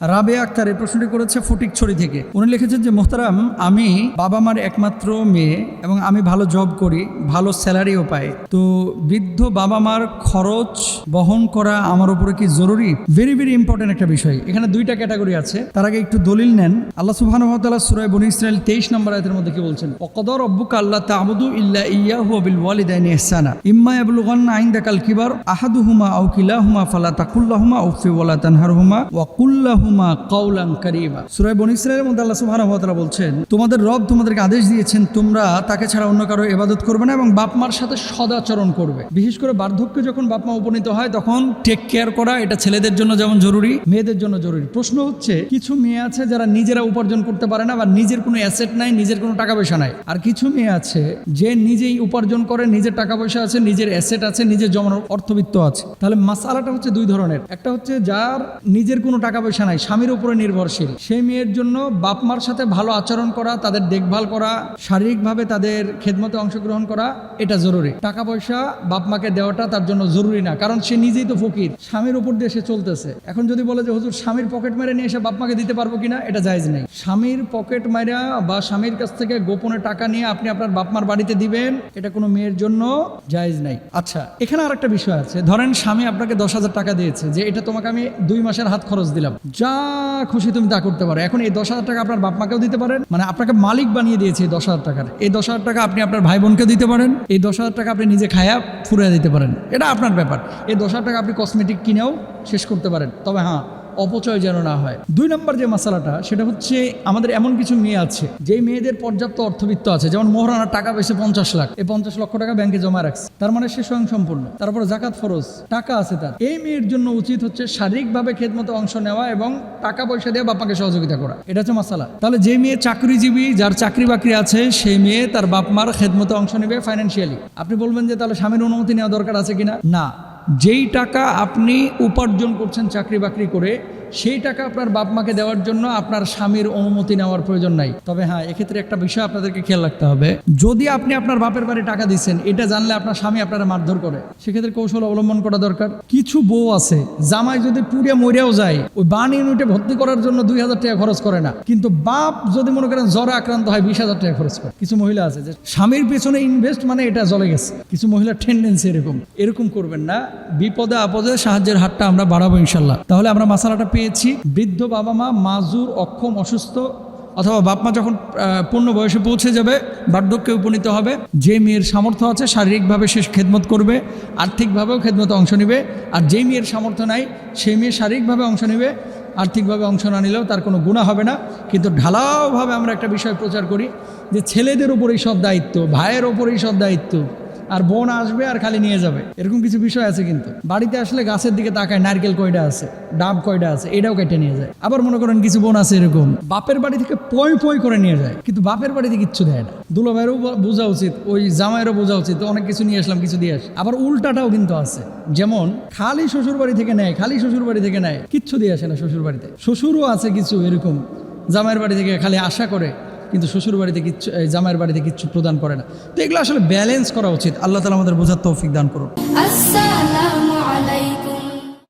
রাবে আক্তার এই প্রশ্নটি করেছে ফটিকছড়ি থেকে। উনি লিখেছেন যে, মোহতারাম, আমি বাবা মার একমাত্র মেয়ে এবং আমি ভালো জব করি, ভালো স্যালারিও পাই। তো বৃদ্ধ বাবা মার খরচ বহন করা আমার উপরে কি জরুরি? ভেরি ভেরি ইম্পর্টেন্ট একটা বিষয়। এখানে দুইটা ক্যাটাগরি আছে। তার আগে একটু দলিল নেন। আল্লাহ সুবহান সুরায় বনি ইসরাইল তেইশ নম্বর আয়তের মধ্যে কি বলছেন? অকদর অব্বুক আল্লাহ তাবুদু ইল্লা ইয়াহু বিল ওয়ালিদাইনি ইহসানা। ইম্মা ইয়াবলুগান্না ইনদাকাল কিবার আহাদুহুমা আও কিলাহুমা ফালা তাকুল্লাহুমা উফি ওয়ালা তানহারহুমা ওয়া কুল্লাহুমা কাউলান কারীমা সূরা বনী ইসরাইলের মধ্যে আল্লাহ ওয়া বলছেন, তোমাদের রব তোমাদেরকে আদেশ দিয়েছেন, তোমরা তাকে ছাড়া অন্য কারও ইবাদত করবে না এবং বাপ মার সাথে সদাচরণ করবে। বিশেষ করে বার্ধক্যে যখন বাপ মা উপনীত হয়, তখন টেক কেয়ার করা এটা ছেলেদের জন্য যেমন জরুরি, মেয়েদের জন্য জরুরি। প্রশ্ন হচ্ছে, কিছু মেয়ে আছে যারা নিজেরা উপার্জন করতে পারে না বা নিজের কোনো অ্যাসেট নাই, নিজের কোনো টাকা পয়সা নাই। আর কিছু মেয়ে আছে, যে নিজেই উপার্জন করে, নিজের টাকা পয়সা আছে, নিজের অ্যাসেট আছে, নিজের জমানোর অর্থবিত্ত আছে। তাহলে মাসালাটা হচ্ছে দুই ধরনের। একটা হচ্ছে যার নিজের কোনো টাকা পয়সা নাই স্বামীর উপরে নির্ভরশীল। সেই মেয়ের জন্য বাপ মার সাথে ভালো আচরণ করা, তাদের দেখভাল করা, শারীরিকভাবে তাদের খেদমতে অংশগ্রহণ করা, এটা জরুরি। টাকা পয়সা বাপ মাকে দেওয়াটা তার জন্য জরুরি না, কারণ সে নিজেই তো ফকির। স্বামীর উপর দিয়ে সে চলতেছে। এখন যদি বলে যে, হুজুর, স্বামীর পকেট মেরে নিয়ে এসে বাপ মাকে দিতে পারব কিনা? এটা জায়জ নেই। স্বামীর পকেট মারা বা স্বামীর কাছ থেকে গোপনে টাকা নিয়ে আপনি আপনার বাপ মার বাড়িতে দিবেন, এটা কোনো মেয়ের জন্য জায়েজ নাই। আচ্ছা এখানে আর একটা বিষয় আছে। ধরেন স্বামী আপনাকে দশ হাজার টাকা দিয়েছে, যে এটা তোমাকে আমি দুই মাসের হাত খরচ দিলাম। যা খুশি তুমি তা করতে পারো। এখন এই দশ হাজার টাকা আপনার বাপ মাকেও দিতে পারেন। মানে আপনাকে মালিক বানিয়ে দিয়েছে এই দশ হাজার টাকার। এই দশ হাজার টাকা আপনি আপনার ভাই বোনকে দিতে পারেন। এই দশ হাজার টাকা আপনি নিজে খায়া ফুরিয়ে দিতে পারেন। এটা আপনার ব্যাপার। এই দশ হাজার টাকা আপনি কসমেটিক কিনেও শেষ করতে পারেন। তবে হ্যাঁ অপচয় যেন না হয়। দুই নম্বর যে মশালাটা, সেটা হচ্ছে আমাদের এমন কিছু মেয়ে আছে, যেই মেয়েদের পর্যাপ্ত অর্থবিত্ত আছে। যেমন মোহরানার টাকা পেয়েছে পঞ্চাশ লাখ, এই পঞ্চাশ লক্ষ টাকা ব্যাংকে জমা রাখছে। তার মানে সে স্বয়ং সম্পূর্ণ তারপরে জাকাত ফরজ, টাকা আছে তার। এই মেয়ের জন্য উচিত হচ্ছে শারীরিকভাবে খেদমতো অংশ নেওয়া এবং টাকা পয়সা দিয়ে বাপাকে সহযোগিতা করা। এটা হচ্ছে মশালা। তাহলে যে মেয়ে চাকরিজীবী, যার চাকরি বাকরি আছে, সেই মেয়ে তার বাপ মার খেদমতো অংশ নেবে ফাইন্যান্সিয়ালি আপনি বলবেন যে তাহলে স্বামীর অনুমতি নেওয়া দরকার আছে কিনা? না। যেই টাকা আপনি উপার্জন করছেন চাকরি বাকরি করে সেই টাকা আপনার বাপ মাকে দেওয়ার জন্য আপনার স্বামীর অনুমতি নেওয়ার প্রয়োজন নাই। তবে হ্যাঁ এক্ষেত্রে একটা বিষয় আপনাদেরকে খেয়াল রাখতে হবে। যদি আপনি আপনার বাপের বাড়ি টাকা দিচ্ছেন এটা জানলে আপনার স্বামী আপনারা মারধর করে। সেক্ষেত্রে কৌশল অবলম্বন করা দরকার। কিছু বউ আছে, জামাই যদি পুড়িয়া মরিয়াও যায়, ওই বান ইউনিটে ভর্তি করার জন্য দুই হাজার টাকা খরচ করে না। কিন্তু বাপ যদি মনে করেন জ্বরে আক্রান্ত হয়, বিশ হাজার টাকা খরচ করে। কিছু মহিলা আছে যে স্বামীর পেছনে ইনভেস্ট মানে এটা জ্বলে গেছে। কিছু মহিলার টেন্ডেন্সি এরকম। এরকম করবেন না। বিপদে আপদে সাহায্যের হাতটা আমরা বাড়াবো ইনশাল্লাহ তাহলে আমরা মশালাটা পেয়েছি। বৃদ্ধ বাবা মা মাজুর অক্ষম, অসুস্থ, অথবা বাপ মা যখন পূর্ণ বয়সে পৌঁছে যাবে, বার্ধক্যে উপনীত হবে, যে মেয়ের সামর্থ্য আছে, শারীরিকভাবে সে খেদমত করবে, আর্থিকভাবেও খেদমতে অংশ নেবে, আর যেই মেয়ের সামর্থ্য নাই, সেই মেয়ে শারীরিকভাবে অংশ নেবে, আর্থিকভাবে অংশ না নিলেও তার কোনো গুণা হবে না। কিন্তু ঢালাওভাবে আমরা একটা বিষয় প্রচার করি, যে ছেলেদের উপরেই সব দায়িত্ব, ভাইয়ের ওপরেই সব দায়িত্ব আর বোন আসবে আর খালি নিয়ে যাবে। এরকম কিছু বিষয় আছে কিন্তু। বাড়িতে আসলে গাছের দিকে তাকায়, নারকেল কয়টা আছে, ডাব কয়টা আছে, এটাও কেটে নিয়ে যায়। আবার মনে করেন কিছু বোন আছে এরকম, বাপের বাড়ি থেকে পয় পয় করে নিয়ে যায়, কিন্তু বাপের বাড়িতে কিচ্ছু দেয় না। দুলো ভাইয়েরও বোঝা উচিত, ওই জামাইয়েরও বোঝা উচিত অনেক কিছু নিয়ে আসলাম, কিছু দিয়ে আস। আবার উল্টাটাও কিন্তু আছে। যেমন, খালি শ্বশুর বাড়ি থেকে নেয়, খালি শ্বশুর বাড়ি থেকে নেয়, কিচ্ছু দিয়ে আসে না শ্বশুর বাড়িতে। শ্বশুরও আছে কিছু এরকম, জামাইয়ের বাড়ি থেকে খালি আশা করে কিন্তু শ্বশুর বাড়িতে কিচ্ছু জামাইয়ের বাড়িতে কিচ্ছু প্রদান করে না। তো এগুলো আসলে ব্যালেন্স করা উচিত। আল্লাহ তালা আমাদের বোঝার তৌফিক দান করুন।